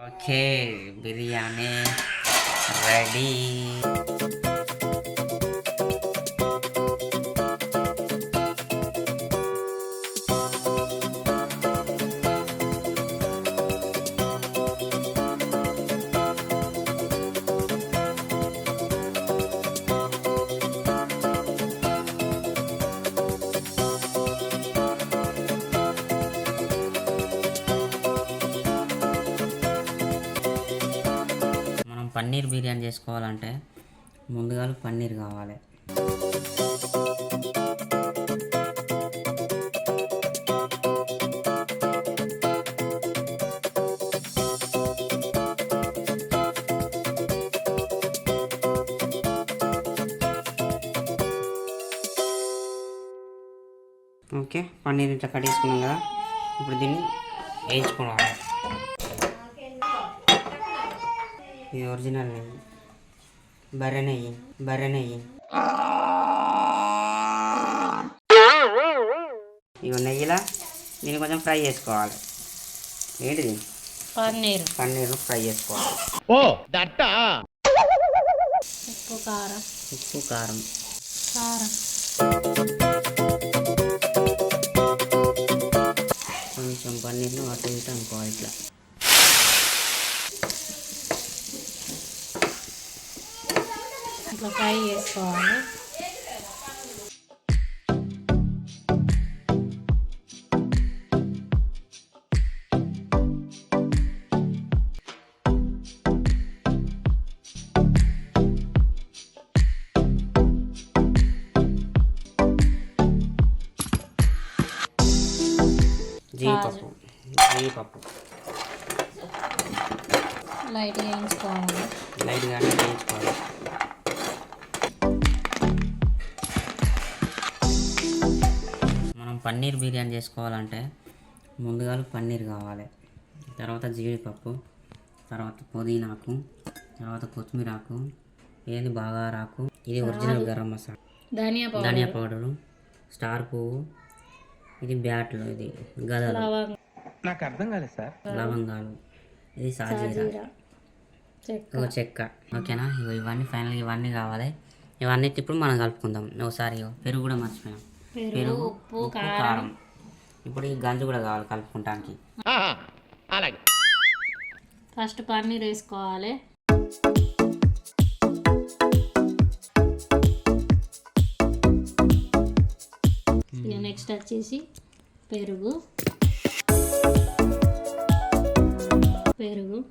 Okay biryani ready paneer biryani చేసుకోవాలంటే ముందుగా పన్నీర్ కావాలి. ఓకే పన్నీర్ ఇట్లా కట్ చేసుకున్నాం కదా. ఇప్పుడు దీన్ని వేయించుకోవాలి. ఇది ఒరిజినల్ నెయ్యి బర్రె నెయ్యి బర్రె నెయ్యి ఇవి నెయ్యిలా దీన్ని కొంచెం ఫ్రై చేసుకోవాలి. ఏంటిది? పన్నీర్. పన్నీర్ ఫ్రై చేసుకోవాలి. ఉప్పు కారం. ఉప్పు కారం. కారం. కొంచెం పన్నీర్ను అటు ఇటు అనుకోవాలి ఇట్లా. ఇట్లా ఫ్రై చేసుకోవాలి. పన్నీర్ బిర్యానీ చేసుకోవాలంటే ముందుగా పన్నీర్ కావాలి. తర్వాత జీడిపప్పు తర్వాత పుదీనాకు తర్వాత కొత్తిమీరాకు ఏది బాగా రాకు ఇది original garam masala. Dhaniya powder. Dhaniya powder star పువ్వు ఇది బ్యాట్లు ఇది గదలు. లవంగం. లవంగాలు ఇది సాజీరా. జీరా చెక్క. ఓకేనా? ఇగో ఇవన్నీ ఫైనల్ ఇవన్నీ కావాలి. ఇవన్నీ ఇప్పుడు మనం కలుపుకుందాం. ఒకసారి ఇగో పెరుగు కూడా మర్చిపోయాం. పెరుగు ఉప్పు కారం. ఇప్పుడు ఈ గంజు కూడా కావాలి కలుపుకుంటానికి. ఫస్ట్ పన్నీర్ వేసుకోవాలి. ఇక నెక్స్ట్ వచ్చేసి పెరుగు. పెరుగు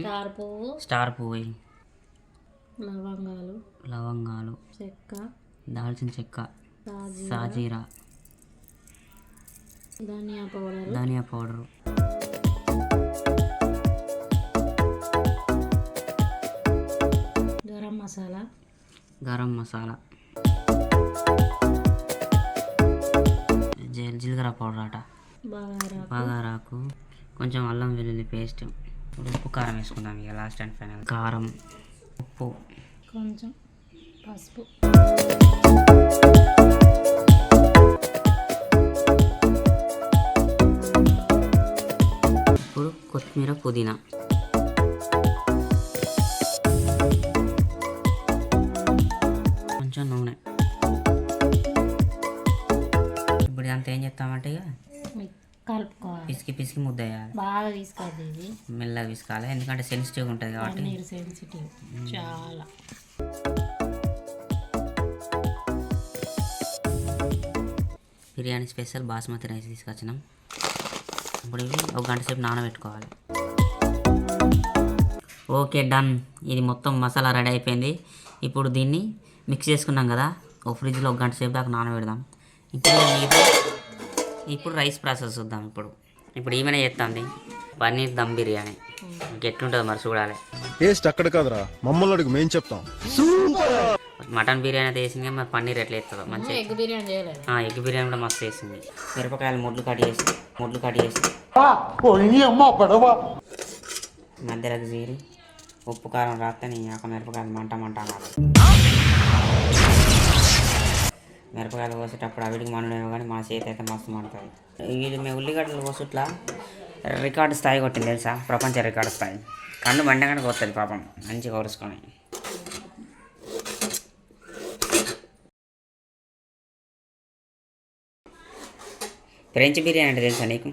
స్టార్ పువ్వు. స్టార్ పువ్వు. లవంగాలు. లవంగాలు. చెక్క. దాల్చిన చెక్క. సాజీరా. ధనియా పౌడర్. ధనియా పౌడరు. గరం మసాలా. గరం మసాలా. జీ- జీలకర్ర పౌడర్ అట బగారా బగారాకు. కొంచెం అల్లం వెల్లుల్లి పేస్ట్. ఇప్పుడు ఉప్పు కారం వేసుకుందాం ఇక లాస్ట్ అండ్ ఫైనల్ కారం ఉప్పు. కొంచెం పసుపు. ఇప్పుడు కొత్తిమీర పుదీనా. కొంచెం నూనె. ఇప్పుడు ఇదంతా ఏం చేస్తామంటే ఇక కలుపుకోవాలి. పిసికి పిసికి ముద్ద వేయాలి. బాగా తీసుకోవద్దు ఇది. మెల్లగా పిసకాలి ఎందుకంటే సెన్సిటివ్గా ఉంటుంది కాబట్టి. సెన్సిటివ్ చాలా. బిర్యానీ స్పెషల్ బాస్మతి రైస్ తీసుకొచ్చినాం. ఇప్పుడు ఇవి ఒక గంట సేపు నానబెట్టుకోవాలి. Okay done. ఇది మొత్తం మసాలా రెడీ అయిపోయింది. ఇప్పుడు దీన్ని మిక్స్ చేసుకున్నాం కదా ఒక ఫ్రిడ్జ్లో ఒక గంట సేపు దాకా నానబెడదాం. ఇప్పుడు ఇప్పుడు రైస్ ప్రాసెస్ చూద్దాం ఇప్పుడు. ఇప్పుడు ఏమైనా చేస్తుంది. పన్నీర్ దమ్ బిర్యానీ. ఎట్లుంటుందో మరి చూడాలి. టేస్ట్ అక్కడ కాదురా. మమ్మల్ని అడుగు మేం చెప్తాం. మటన్ బిర్యానీ అయితే వేసింది మరి పన్నీర్ ఎట్లా వేస్తుందో మంచిగా ఎగ్ బిర్యానీ చేయలేదు. ఆ, ఎగ్ బిర్యానీ కూడా మస్తు వేసింది. మిరపకాయలు ముడ్లు కట్ చేసి ముడ్లు కట్ చేసి. మధ్యలోకి జీరి ఉప్పు కారం రాస్తే నీ యొక్క మిరపకాయలు మంట మంట అనాలి మిరపకాయలు కోసేటప్పుడు అవిడికి మండేమో కానీ మన చేతి అయితే మస్తు మండుతుంది. ఇది మేము ఉల్లిగడ్డలు కోసుట్లా రికార్డు స్థాయి కొట్టింది తెలుసా? ప్రపంచ రికార్డు స్థాయి. కన్ను బండగానే కొడుతుంది పాపం మంచిగా కొరుసుకొని. ఫ్రెంచ్ బిర్యానీ అంటే తెలుసా నీకు?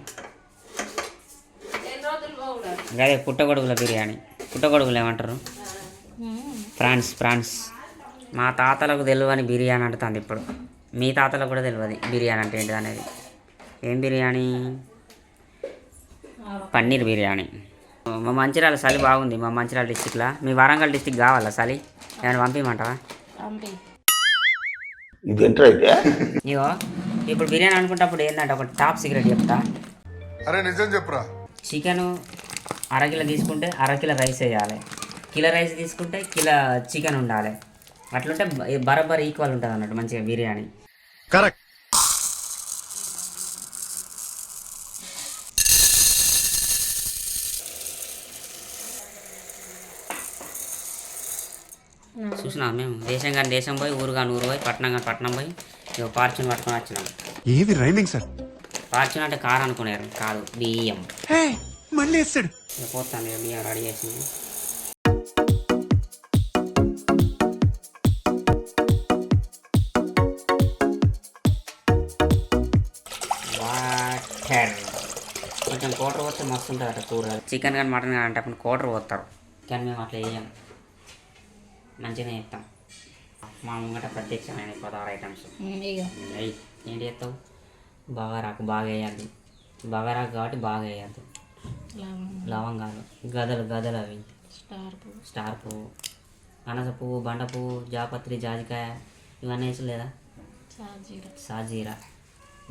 అదే పుట్టగొడుగుల బిర్యానీ. పుట్టగొడుగులు ఏమంటారు? ఫ్రాన్స్ ఫ్రాన్స్. మా తాతలకు తెలియని బిర్యానీ అంటుంది ఇప్పుడు. మీ తాతలకు కూడా తెలియదు బిర్యానీ అంటే ఏంటిది అనేది. ఏం బిర్యానీ? పన్నీర్ బిర్యానీ. మా మంచిర్యాల చలి బాగుంది మా మంచిర్యాల డిస్టిక్లో. మీ వరంగల్ డిస్టిక్ కావాలా చలి ఏమైనా పంపించమంటావా ఇగో. ఇప్పుడు బిర్యానీ అనుకుంటప్పుడు ఏంటంటే ఒక టాప్ సీక్రెట్ చెప్తా. అరే నిజం చెప్పురా. చికెన్ అరకిలో తీసుకుంటే అరకిలో రైస్ వేయాలి. కిలో రైస్ తీసుకుంటే కిలో చికెన్ ఉండాలి. అట్లుంటే బరాబర్ ఈక్వల్ ఉంటుంది అన్నట్టు మంచిగా బిర్యానీ. కరెక్ట్. చూసినా మేము? దేశం కానీ దేశం పోయి ఊరు కానీ ఊరు పోయి పట్నం కానీ పట్నం పోయి ఇక పార్చుని పట్టుకొని వచ్చినాం. ఏది రైమింగ్ సార్? పార్చున్ అంటే కారు అనుకున్నారు కాదు బియ్యం. మళ్ళీ వేస్తాడు పోతాను బియ్యం రెడీ చేసింది కొంచెం కోటర్ పోతే మస్తు ఉంటుంది అట కూర. చికెన్ కానీ మటన్ కానీ అంటే అప్పుడు కోటర్ పోతారు. కానీ మేము అట్లా వేయం మంచిగా చేస్తాం. మా ముంగట ప్రత్యక్షమైన పదహారు ఐటమ్స్. ఏంటి చేస్తావు బగారాకు బాగా వేయాలి. బగారాకు కాబట్టి బాగా వేయద్దు. లవంగం లవంగాలు. గదలు గదలు అవి. స్టార్ పువ్వు. స్టార్ పువ్వు. అనస పువ్వు బండ పువ్వు జాపత్రి జాజికాయ ఇవన్నీ వేసి లేదా సాజీర. సాజీరా.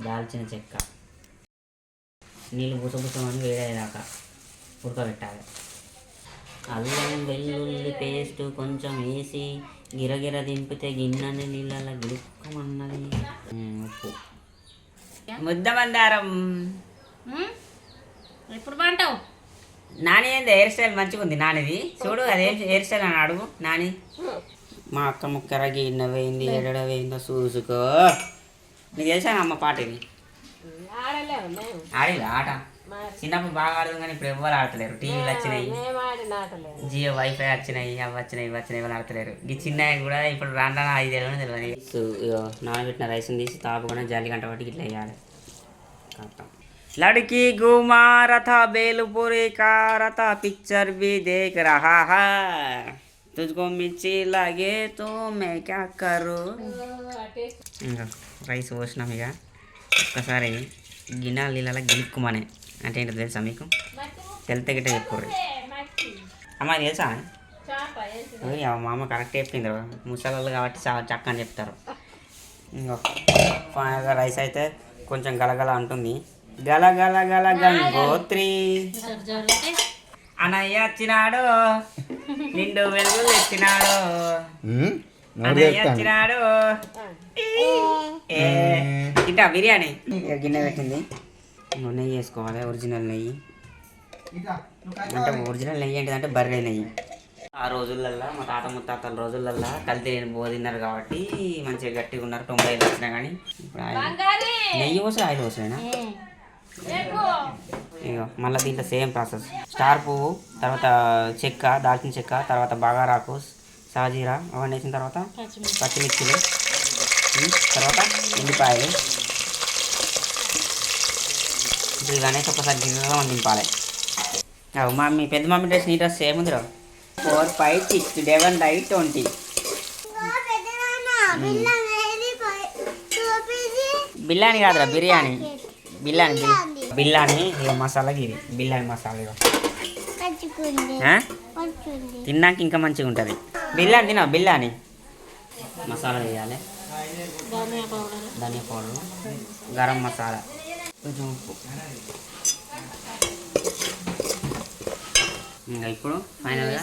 దాల్చిన చెక్క. నీళ్ళు బుసబుసమని వేడేదాకా ఉడకబెట్టాలి. అల్లం వెల్లుల్లి పేస్ట్ కొంచెం వేసి గిరగిర దింపితే గిన్నెని నీళ్ళ గిడుక్కమన్నది ఉప్పు. ముద్ద మందారం ఎప్పుడు పంటావు నాని ఏంది హెయిర్ స్టైల్ మంచిగా ఉంది నానిది. చూడు అదేం హెయిర్ స్టైల్ అని అడుగు నాని. మా అక్క ముక్కర గిన్నె వేయింది ఎడడ వేయిందో చూసుకో. నీకు తెలుసా అమ్మ పాట ఇది? ఆడలేము మేము ఆడిరా ఆట. చిన్నప్పుడు బాగా ఆడదు కానీ ఇప్పుడు ఎవ్వరు ఆడతలేరు టీవీలు వచ్చినాయి మేము ఆడిన ఆటలేదు జియో వైఫై వచ్చినాయి అవి వచ్చినాయి ఇవి వచ్చినాయి ఎవరు ఆడతలేరు ఈ చిన్న కూడా ఇప్పుడు రాను రాను ఐదు ఏళ్ళు తెలియదు సో ఇగో నానబెట్టిన రైస్ని తీసి తాపకుండా జాలి గంట పట్టి ఇట్లా వేయాలి ఖతం. लड़की घुमा रथा बेलपुरी का रथा पिक्चर भी देख रहा है तुझको मिर्ची लगे तो मैं क्या करूँ ఇంకా రైస్ పోసినాం ఇక ఒక్కసారి గిన్నెల నీళ్ళ గిలుక్కుమనే అంటే ఏంటో తెలుసా మీకు? తెలితే గిట్ట చెప్పుర్రి. అమ్మ తెలుసా? మా అమ్మ కరెక్ట్ చెప్పింది ముసలాళ్ళు కాబట్టి చాలా చక్కని చెప్తారు. ఇంకో ఫైనల్గా రైస్ అయితే కొంచెం గలగల అంటుంది. గల గల గల గంగోత్రి అనయ్య వచ్చినాడు. నిండు వెలుగులు తెచ్చినాడు. అన్నయ్య వచ్చినాడు. తింటా బిర్యానీ. గిన్నె పెట్టింది. నెయ్యి వేసుకోవాలి ఒరిజినల్ నెయ్యి. అంటే ఒరిజినల్ నెయ్యి ఏంటిదంటే బర్రె నెయ్యి. ఆ రోజులల్లో మా తాత ముత్తాతల రోజులల్లో కల్తీ లేని బో తిన్నారు కాబట్టి మంచిగా గట్టిగా ఉన్నారు తొంభై ఐదు వచ్చినా కానీ. ఇప్పుడు ఆయిల్ నెయ్యి పోసి ఆయిల్ పోసినా ఇగో మళ్ళీ దీంట్లో సేమ్ ప్రాసెస్. స్టార్ పువ్వు తర్వాత చెక్క దాల్చిన చెక్క తర్వాత బగారాకు సాజీరా అవన్నీ వేసిన తర్వాత పచ్చిమిర్చి. పచ్చిమిర్చిలు తర్వాత ఉల్లిపాయలు. ఇప్పుడు ఇవన్నీ ఒకసారి గిన్నెలో దింపాలి. అవు మమ్మీ పెద్ద మమ్మీ డ్రెస్ నీ డ్రెస్ ఏముందిరా four five six seven nine twenty. Biryani కాదురా బిర్యానీ. బిర్యానీ బిర్యానీ. ఇక మసాలా ఇది బిర్యానీ మసాలా? తిన్నాక ఇంకా మంచిగా ఉంటుంది బిర్యానీ తినా బిర్యానీ? మసాలా వేయాలి. ధనియా పౌడర్. గరం మసాలా. కొంచెం ఉప్పు. ఇంకా ఇప్పుడు ఫైనల్గా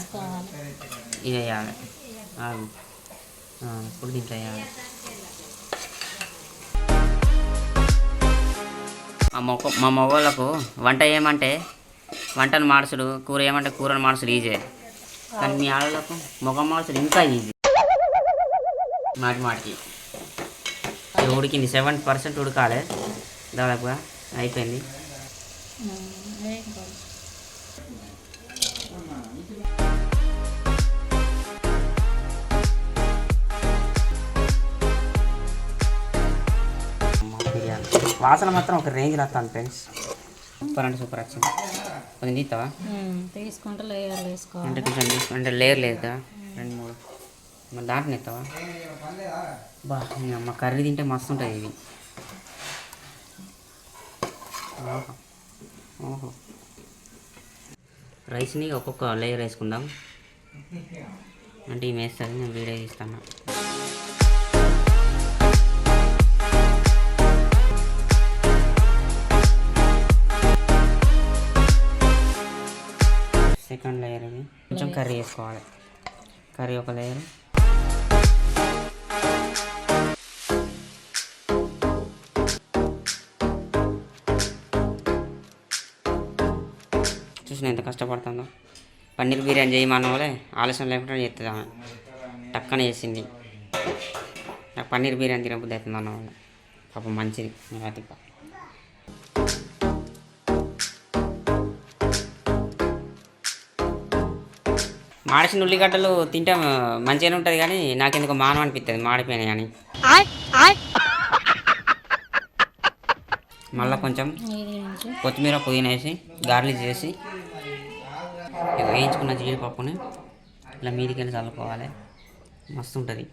ఇది వేయాలి. ఆగు. ఇప్పుడు దీంట్లో వేయాలి. మా మొక్క మగవాళ్ళకు వంట ఏమంటే వంటను మార్చుడు కూర ఏమంటే కూరను మార్చుడు ఈజీ కానీ మీ ఆడలకు మొగ మార్చుడు ఇంకా ఈజీ మాటి మాటికి. ఉడికింది సెవెన్ పర్సెంట్ ఉడకాలి. దాదాపుగా అయిపోయింది. వాసన మాత్రం ఒక రేంజ్ వస్తాను ఫ్రెండ్స్ సూపర్ అండి సూపర్ వచ్చింది. కొంచెం తీస్తావా? తీసుకుంటే లేయర్ వేసుకో అంటే కొంచెం తీసుకుంటే అంటే లేయర్ లేదు కదా? రెండు మూడు. మరి దాంట్లో ఎత్తావా బా మా కర్రీ తింటే మస్తు ఉంటుంది ఇది ఓహో రైస్ని ఒక్కొక్క లేయర్ వేసుకుందాం. అంటే ఈ వేస్తుంది నేను వీడియో తీస్తాను. సెకండ్ లేయర్ కొంచెం కర్రీ వేసుకోవాలి. కర్రీ ఒక లేయర్ చూసిన ఎంత కష్టపడుతుందో. పన్నీర్ బిర్యానీ చేయమన్న వాళ్ళే ఆలస్యం లేకుండా చేస్తుంది ఆమె. టక్కన చేసింది. నాకు పన్నీర్ బిర్యానీ తినబుద్ధి అవుతుంది అన్న వాళ్ళు పాపం మంచిది రాతిక మాడిసిన ఉల్లిగడ్డలు తింటే మంచిగానే ఉంటుంది కానీ నాకెందుకు మానం అనిపిస్తుంది మాడిపోయినాయి కానీ. మళ్ళీ కొంచెం కొత్తిమీర పుదీనా వేసి గార్లిక్ చేసి వేయించుకున్న జీడిపప్పుని ఇలా మీదికి వెళ్ళి చల్లుకోవాలి. మస్తు ఉంటుంది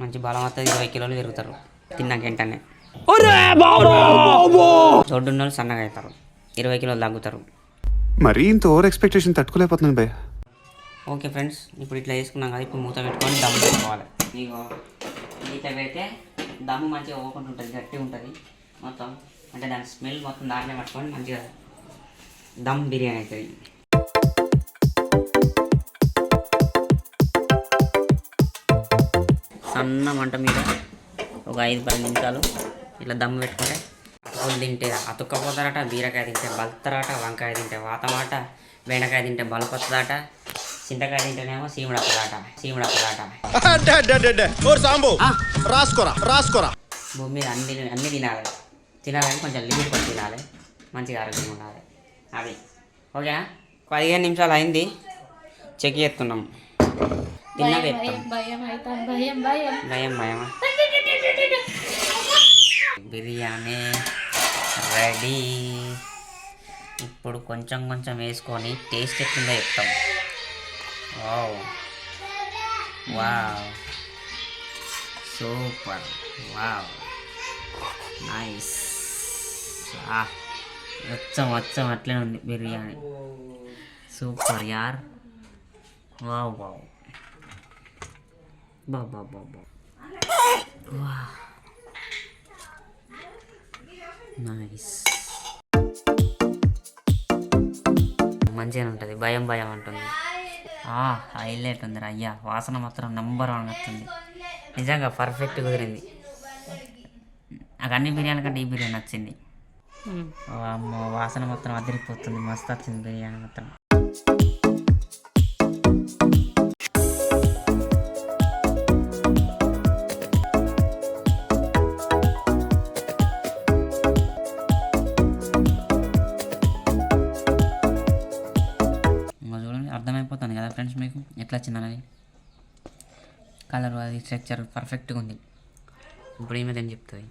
మంచి బలం వస్తుంది. ఇరవై కిలోలు పెరుగుతారు. తిన్నాక వెంటనే. దొడ్డున్న వాళ్ళు సన్నగా అవుతారు. ఇరవై కిలోలు తగ్గుతారు. మరీ ఇంత ఓవర్ ఎక్స్పెక్టేషన్ తట్టుకోలేకపోతున్నాను భయ్య. ఓకే ఫ్రెండ్స్ ఇప్పుడు ఇట్లా వేసుకున్నాం కదా ఇప్పుడు మూత పెట్టుకొని దమ్ము పెట్టుకోవాలి. ఇగో ఇట్లా పెడితే దమ్ము మంచిగా ఓకుండా ఉంటుంది గట్టిగా ఉంటుంది. మొత్తం అంటే దాని స్మెల్ మొత్తం దాంట్లో పట్టుకొని మంచిగా దమ్ బిర్యానీ అవుతుంది. సన్న మంట మీద. ఒక ఐదు పది నిమిషాలు ఇట్లా దమ్ము పెట్టుకుంటే అతుకులు తింటే అతుక్కపోతారట బీరకాయ తింటే బలుతారట వంకాయ తింటే వాతమాట బెండకాయ తింటే బలపత్తదాట చింతకాయ తింటేనేమో సీముడక్కదాట సీముడక్కదాట సాంబు రాసుకోరా రాసుకోరా. భూమి మీద అన్ని అన్ని తినాలి. తినాలని కొంచెం లిమిట్ కొట్టి తినాలి. మంచిగా ఆరోగ్యంగా ఉండాలి. అది. ఓకేనా? పదిహేను నిమిషాలు అయింది. చెక్ చేస్తున్నాం. తిన్నా పెడతాం. భయం భయం భయం భయం. భయమా? బిర్యానీ రెడీ. ఇప్పుడు కొంచెం కొంచెం వేసుకొని టేస్ట్ ఎట్లుందో చెప్తాం. Wow. Wow. Super. Wow. Nice. వచ్చం వచ్చం అట్లే ఉంది బిర్యానీ. సూపర్ యార్. Wow wow. బా బా బా బా వా నైస్ మంచిగా ఉంటుంది. భయం భయం అంటుంది. హైలైట్ ఉంది అయ్యా వాసన మాత్రం నంబర్ వన్ వస్తుంది. నిజంగా పర్ఫెక్ట్ కుదిరింది. నాకు అన్ని బిర్యానీ కంటే ఈ బిర్యానీ నచ్చింది. అమ్మో వాసన మొత్తం అదిరిపోతుంది. మస్తు వచ్చింది బిర్యానీ మొత్తం ఫ్రెండ్స్ మీకు ఎట్లా వచ్చిందనేది? కలర్ అది స్ట్రక్చర్ పర్ఫెక్ట్గా ఉంది. ఇప్పుడు ఈమె ఏం చెప్తుంది?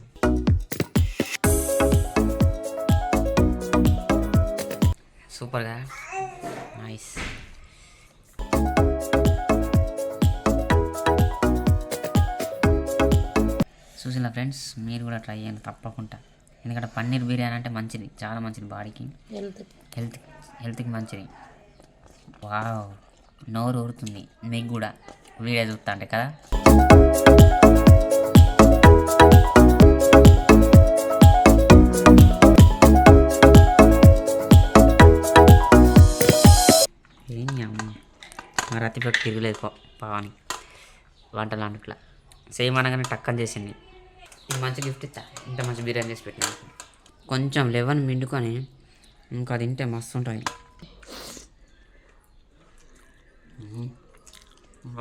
సూపర్గా నైస్ చూసిన ఫ్రెండ్స్? మీరు కూడా ట్రై చేయండి తప్పకుండా. ఎందుకంటే పన్నీర్ బిర్యానీ అంటే మంచిది. చాలా మంచిది బాడీకి. హెల్త్ హెల్త్ హెల్త్కి మంచిది. వావ్ నోరు ఊరుతుంది. మీకు కూడా వీడియో చూస్తా అంటే కదా? ఏం అమ్మ? మా తిరగలేదు పా పావని. వంటలు సేమ్ అనగానే టక్కని చేసింది. మంచి గిఫ్ట్ ఇస్తా ఇంత మంచి బిర్యానీ చేసి పెట్టిన. కొంచెం లెవెన్ మిండుకొని ఇంకా తింటే మస్తు ఉంటుంది.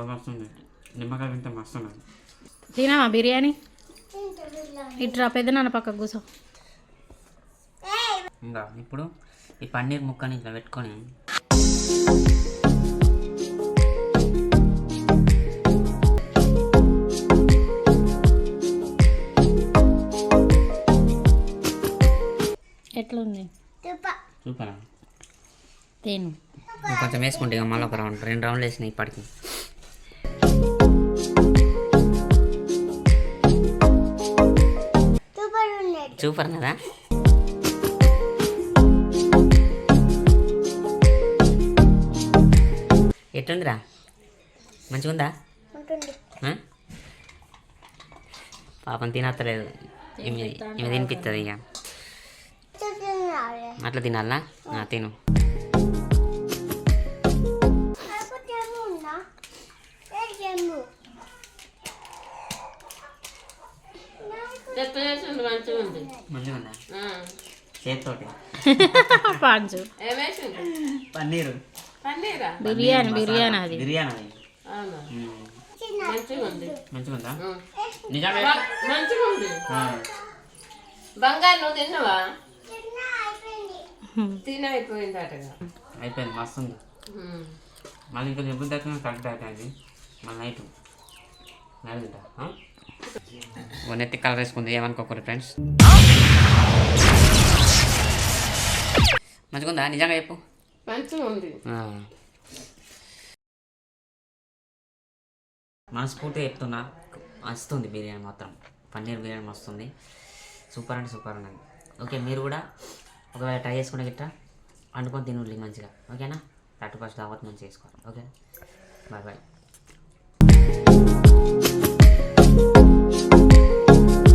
మస్తుంది నిమ్మకాయ తింటే మస్తు తినామా బిర్యానీ? ఇట్రా పెద్ద నాన్న పక్క కూసో ఇంకా ఇప్పుడు ఈ పన్నీర్ ముక్కని ఇట్లా పెట్టుకొని ఎట్లుంది? సూపరా తేను. కొంచెం వేసుకుంటే ఇక మళ్ళీ ఒక రౌండ్ రెండు రౌండ్లు వేసినాయి ఇప్పటికి. సూపర్ కదా ఎట్లుందిరా మంచిగుందా? పాపం తినత్తలేదు. ఈమె తినిపిస్తుంది ఇక? అట్లా తినాలా? ఆ, మంచిగా ఉందా. చేతితోటి పాంచు పన్నీరు. బిర్యానీ బిర్యానీ అది. బిర్యానీ అది. మ్మ్. మంచిగా ఉందా. నిజమే. ఆ. బంగారు నువ్వు తిన్నావా? తిన అయిపోయింది మస్తు ఉంది మళ్ళీ ఇంకా ఎప్పుడు దాకా కరెక్ట్ అయిపోయింది. మళ్ళీ నైట్. నైట్ తింటా ఆ? ఓ నెత్తి కలర్ వేసుకుంది ఏమనుకోకూడదు ఫ్రెండ్స్ మంచిగా ఉందా నిజంగా చెప్పు మంచిగా ఉంది ఆ. మనస్ఫూర్తిగా చెప్తున్నా వస్తుంది బిర్యానీ మాత్రం పన్నీర్ బిర్యానీ వస్తుంది సూపర్ అంటే సూపర్ ఉన్నది ఓకే మీరు కూడా ఒకవేళ ట్రై చేసుకునే గిట్ట వండుకొని తినుండి మంచిగా ఓకేనా థర్టీ ఫస్ట్ దావత్ మంచిగా చేసుకోవాలి ఓకేనా బాయ్ బాయ్